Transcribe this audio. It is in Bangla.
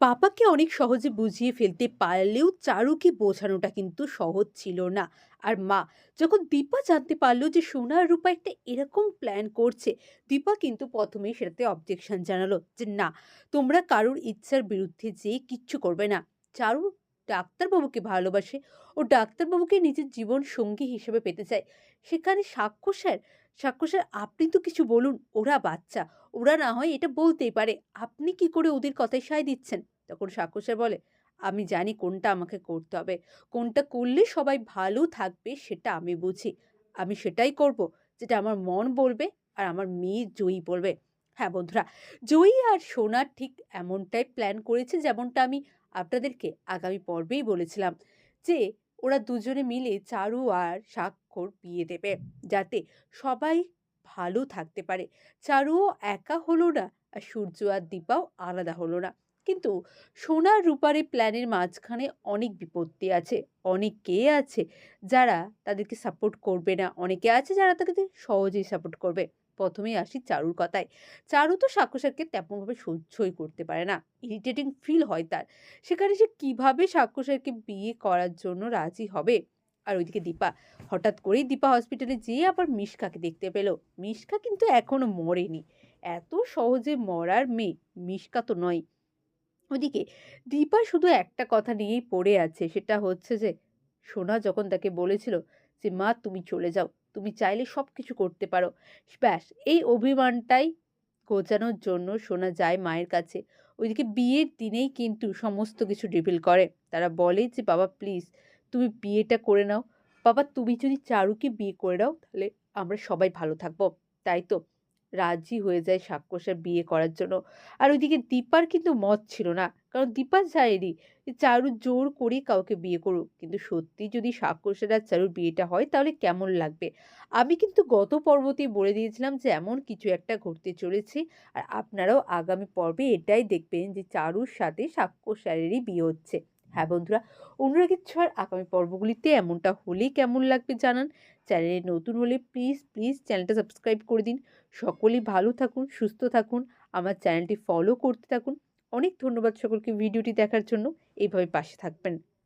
পাপাকে অনেক সহজে বুঝিয়ে ফেলতে পারলেও চারুকে বোঝানোটা কিন্তু সহজ ছিল না। আর মা যখন দীপা জানতে পারল যে সোনার রূপা একটা এরকম প্ল্যান করছে, দীপা কিন্তু প্রথমেই সেটাতে অবজেকশন জানালো যে, না, তোমরা কারোর ইচ্ছার বিরুদ্ধে যেয়ে কিচ্ছু করবে না। চারু ডাক্তারবাবুকে ভালোবাসে ও ডাক্তারবাবুকে নিজের জীবন সঙ্গী হিসেবে পেতে চায়। সেখানে সাক্ষ্য স্যার সাক্ষ্য স্যার, আপনি তো কিছু বলুন, ওরা বাচ্চা, ওরা না হয় এটা বলতেই পারে। আপনি কি করে ওদের কথায় সায় দিচ্ছেন? তখন সাক্ষ্য স্যার বলে, আমি জানি কোনটা আমাকে করতে হবে, কোনটা করলে সবাই ভালো থাকবে সেটা আমি বুঝি। আমি সেটাই করব, যেটা আমার মন বলবে আর আমার মেয়ে জয়ী বলবে। হ্যাঁ বন্ধুরা, জয়ী আর সোনার ঠিক এমনটাই প্ল্যান করেছে যেমনটা আমি আপনাদেরকে আগামী পর্বেই বলেছিলাম যে ওরা দুজনে মিলে চারু আর স্বাক্ষর বিয়ে দেবে যাতে সবাই ভালো থাকতে পারে। চারুও একা হলো না আর সূর্য আর দীপাও আলাদা হলো না। কিন্তু সোনার রূপারে প্ল্যানের মাঝখানে অনেক বিপত্তি আছে। অনেকে আছে যারা তাদেরকে সাপোর্ট করবে না। অনেকে আছে যারা তাদেরকে সহজেই সাপোর্ট করবে। প্রথমেই আসি চারুর কথায়। চারু তো সাক্ষ্যসারকে তেমনভাবে সহ্যই করতে পারে না। ইরিটেটিং ফিল হয় তার। সেখানে সে কীভাবে সাক্ষ্যসারকে বিয়ে করার জন্য রাজি হবে? আর ওইদিকে দীপা, হঠাৎ করেই দীপা হসপিটালে যেয়ে আবার মিশকাকে দেখতে পেল। মিশকা কিন্তু এখনও মরেনি। এত সহজে মরার মেয়ে মিশকা তো নয়। ওদিকে দীপা শুধু একটা কথা নিয়েই পড়ে আছে, সেটা হচ্ছে যে, সোনা যখন তাকে বলেছিল যে, মা, তুমি চলে যাও। তুমি চাইলে সব কিছু করতে পারো। ব্যাস, এই অভিমানটাই গোচানোর জন্য শোনা যায় মায়ের কাছে। ওইদিকে বিয়ের দিনেই কিন্তু সমস্ত কিছু ডিভিল করে। তারা বলে যে, বাবা প্লিজ তুমি বিয়েটা করে নাও। বাবা, তুমি যদি চারুকে বিয়ে করে দাও, তাহলে আমরা সবাই ভালো থাকব। তাই তো? রাজি হয়ে যায় সাক্ষ্যসার বিয়ে করার জন্য। আর ওইদিকে দীপার কিন্তু মত ছিল না। কারণ দীপা চায়নি চারু জোর করে কাউকে বিয়ে করুক। কিন্তু সত্যি যদি সাক্ষ্যসার আর চারুর বিয়েটা হয়, তাহলে কেমন লাগবে? আমি কিন্তু গত পর্বতেই বলে দিয়েছিলাম যে, এমন কিছু একটা ঘটতে চলেছে। আর আপনারাও আগামী পর্বে এটাই দেখবেন যে, চারুর সাথে সাক্ষ্যসারেরই বিয়ে হচ্ছে। হ্যাঁ বন্ধুরা, অনুরাগের ছোঁয়ার আগামী পর্বগুলিতে এমনটা হলেই কেমন লাগবে জানান। চ্যানেলে নতুন হলে প্লিজ প্লিজ চ্যানেলটা সাবস্ক্রাইব করে দিন। সকলেই ভালো থাকুন, সুস্থ থাকুন, আমার চ্যানেলটি ফলো করতে থাকুন। অনেক ধন্যবাদ সকলকে ভিডিওটি দেখার জন্য। এইভাবে পাশে থাকবেন।